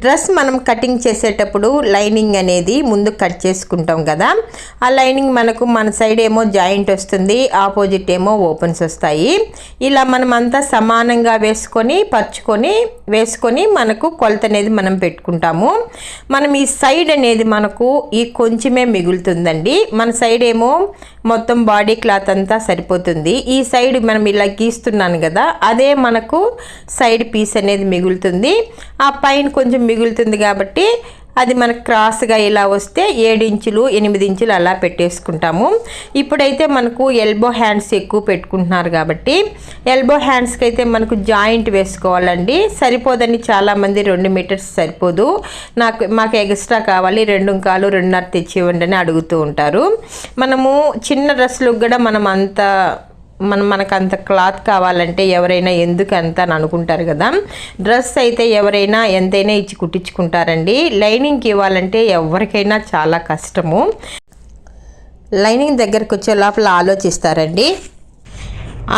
Dress మనం cutting చేసేటప్పుడు lining అనేది ముందు కట్ చేసుకుంటాం కదా. ఆ లైనింగ్ మనకు మన సైడ్ ఏమో జాయింట్ వస్తుంది ఆపోజిట్ ఏమో ఓపెన్స్ వస్తాయి. ఇలా మనం అంతా సమానంగా వేసుకొని పరుచుకొని వేసుకొని మనకు కొలత అనేది మనం పెట్టుకుంటాము. మనం ఈ సైడ్ అనేది మనకు ఈ కొంచెమే మిగులుతుందండి. మన సైడ్ ఏమో మొత్తం బాడీ క్లాత్ అంతా సరిపోతుంది. ఈ సైడ్ మనం ఇలా గీస్తున్నాను కదా అదే మనకు సైడ్ పీస్ అనేది మిగులుతుంది. ఆ పైన కొంచెం మిగులుతుంది కాబట్టి అది మనకు క్రాస్గా ఇలా వస్తే ఏడు ఇంచులు ఎనిమిది ఇంచులు అలా పెట్టేసుకుంటాము. ఇప్పుడైతే మనకు ఎల్బో హ్యాండ్స్ ఎక్కువ పెట్టుకుంటున్నారు కాబట్టి ఎల్బో హ్యాండ్స్కి అయితే మనకు జాయింట్ వేసుకోవాలండి. సరిపోదని చాలామంది రెండు మీటర్స్ సరిపోదు. నాకు మాకు ఎక్స్ట్రా కావాలి. రెండు కాలు రెండున్నర తెచ్చి ఇవ్వండి అని అడుగుతూ ఉంటారు. మనము చిన్న డ్రెస్సులకు కూడా మనం అంత మనం మనకు అంత క్లాత్ కావాలంటే ఎవరైనా ఎందుకు అంత అని అనుకుంటారు కదా. డ్రెస్ అయితే ఎవరైనా ఎంతైనా ఇచ్చి కుట్టించుకుంటారండి. లైనింగ్కి ఇవ్వాలంటే ఎవరికైనా చాలా కష్టము. లైనింగ్ దగ్గరకు వచ్చే లోపల ఆలోచిస్తారండి.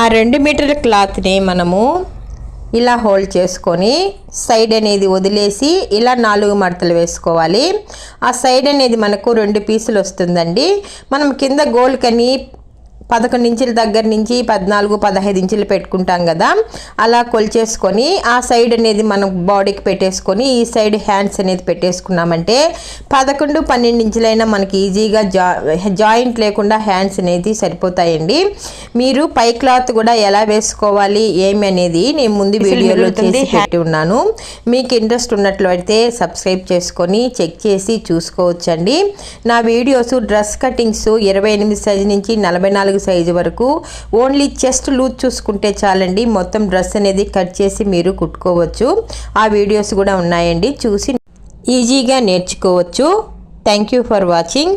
ఆ రెండు మీటర్ల క్లాత్ని మనము ఇలా హోల్డ్ చేసుకొని సైడ్ అనేది వదిలేసి ఇలా నాలుగు మడతలు వేసుకోవాలి. ఆ సైడ్ అనేది మనకు రెండు పీసులు వస్తుందండి. మనం కింద గోల్కని పదకొండు ఇంచుల దగ్గర నుంచి పద్నాలుగు పదహైదు ఇంచులు పెట్టుకుంటాం కదా. అలా కొలిచేసుకొని ఆ సైడ్ అనేది మనం బాడీకి పెట్టేసుకొని ఈ సైడ్ హ్యాండ్స్ అనేది పెట్టేసుకున్నామంటే పదకొండు పన్నెండు ఇంచులైనా మనకి ఈజీగా జా జాయింట్ లేకుండా హ్యాండ్స్ అనేది సరిపోతాయండి. మీరు పై క్లాత్ కూడా ఎలా వేసుకోవాలి ఏమి అనేది నేను ముందు వీడియోలో చేసి పెట్టి ఉన్నాను. మీకు ఇంట్రెస్ట్ ఉన్నట్లయితే సబ్స్క్రైబ్ చేసుకొని చెక్ చేసి చూసుకోవచ్చండి. నా వీడియోస్ డ్రెస్ కటింగ్స్ ఇరవై ఎనిమిది సైజు నుంచి నలభై నాలుగు సైజు వరకు. ఓన్లీ చెస్ట్ లూజ్ చూసుకుంటే చాలండి. మొత్తం డ్రెస్ అనేది కట్ చేసి మీరు కుట్టుకోవచ్చు. ఆ వీడియోస్ కూడా ఉన్నాయండి. చూసి ఈజీగా నేర్చుకోవచ్చు. Thank you for watching